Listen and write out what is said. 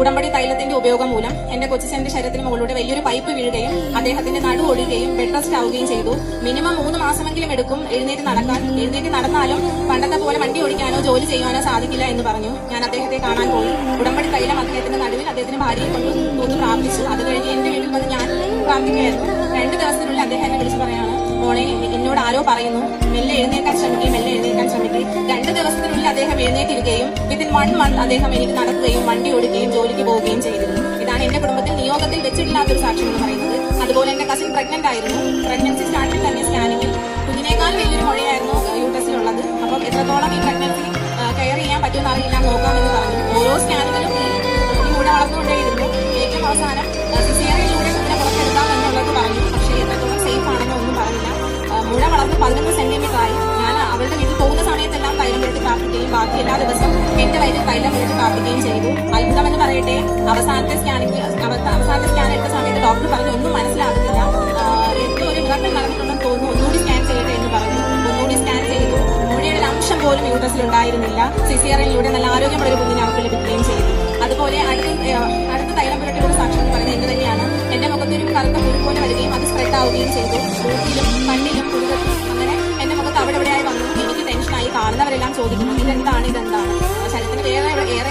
ഉടമ്പടി തൈലത്തിന്റെ ഉപയോഗം മൂലം എന്റെ കൊച്ചിച്ചന്റെ ശരീരത്തിന് മുകളിലൂടെ വലിയൊരു പൈപ്പ് വീഴുകയും അദ്ദേഹത്തിന്റെ നടു ഒഴുകുകയും ബെഡ് റെസ്റ്റ് ആവുകയും ചെയ്തു. മിനിമം മൂന്ന് മാസമെങ്കിലും എടുക്കും. എഴുന്നേറ്റ് നടക്കാൻ എഴുന്നേറ്റ് നടന്നാലും പണ്ടത്തെ പോലെ വണ്ടി ഓടിക്കാനോ ജോലി ചെയ്യാനോ സാധിക്കില്ല എന്ന് പറഞ്ഞു. ഞാൻ അദ്ദേഹത്തെ കാണാൻ പോയി. ഉടമ്പടി തൈലം അദ്ദേഹത്തിന്റെ നടുവിൽ അദ്ദേഹത്തിന്റെ ഭാര്യയെ കൊണ്ട് തൂത്ത് പ്രാർത്ഥിച്ചു അത് കഴിഞ്ഞ് എന്റെ വീട്ടിൽ വന്ന് ഞാൻ പ്രാർത്ഥിക്കുകയായിരുന്നു. രണ്ട് ദിവസത്തിനുള്ളിൽ അദ്ദേഹം എന്നെ വിളിച്ച് പറയാണ് മോളെ എന്നോട് ആരോ പറയുന്നു. മെല്ലെ എഴുന്നേക്കാൻ ശ്രമിക്കുകയും മെല്ലെ എഴുന്നേക്കാൻ ശ്രമിക്കുകയും രണ്ട് ദിവസത്തിനുള്ളിൽ അദ്ദേഹം എഴുന്നേറ്റിരിക്കുകയും വൺ മന്ത് അദ്ദേഹം എനിക്ക് നടക്കുകയും വണ്ടി ഓടുകയും ജോലിക്ക് പോവുകയും ചെയ്തിരുന്നു. ഇതാണ് എന്റെ കുടുംബത്തിൽ നിയോഗത്തിൽ വെച്ചിട്ടില്ലാത്ത ഒരു സാക്ഷ്യം എന്ന് പറയുന്നത്. അതുപോലെ എന്റെ കസിൻ പ്രഗ്നന്റ് ആയിരുന്നു. പ്രഗ്നൻസി സ്റ്റാർട്ടിൽ തന്നെ സ്കാനിങ്ങിൽ കുഞ്ഞിനേക്കാൾ വലിയൊരു മുഴയായിരുന്നു യൂട്ടസിലുള്ളത് അപ്പം എത്രത്തോളം ഈ പ്രഗ്നൻസി കെയർ ചെയ്യാൻ പറ്റുമെന്ന് അറിയില്ല നോക്കാമെന്ന് പറഞ്ഞു. ഓരോ സ്കാനുകളും ബാക്കി എല്ലാ ദിവസവും എന്റെ വയറ്റിൽ തൈലം വിളിച്ച് പ്രാർത്ഥിക്കുകയും ചെയ്തു. അത്ഭുതമെന്ന് പറയട്ടെ അവസാനത്തെ സ്കാനിങ് അവസാനത്തെ സ്കാൻ എടുത്ത സമയത്ത് ഡോക്ടർ പറഞ്ഞു ഒന്നും മനസ്സിലാകുന്നില്ല. എന്തോ ഒരു മിറക്കൾ നടന്നിട്ടുണ്ടെന്ന് തോന്നുന്നു. ഒന്നുകൂടി സ്കാൻ ചെയ്യട്ടെ എന്ന് പറഞ്ഞു. ഒന്നുകൂടി സ്കാൻ ചെയ്തു. മുഴയുടെ അംശം പോലും യൂട്രസിൽ ഉണ്ടായിരുന്നില്ല. സിസിയറിലൂടെ നല്ല ആരോഗ്യമുള്ള ഒരു കുഞ്ഞിനെ അവർക്ക് ലഭിക്കുകയും ചെയ്തു. അതുപോലെ അടുത്ത അടുത്ത തൈലം പുരട്ടിയുള്ള സാക്ഷ്യം എന്ന് പറയുന്നത് എന്ത് തന്നെയാണ്. എന്റെ മുഖത്തൊരു കറുത്ത പോലെ വരികയും അത് സ്പ്രെഡ് ആവുകയും ചെയ്തു. കാണുന്നവരെല്ലാം ചോദിക്കുന്നു ഇതെന്താണ്? ഇതെന്താണ്? ശരീരത്തിന് വേറെ ഏറെ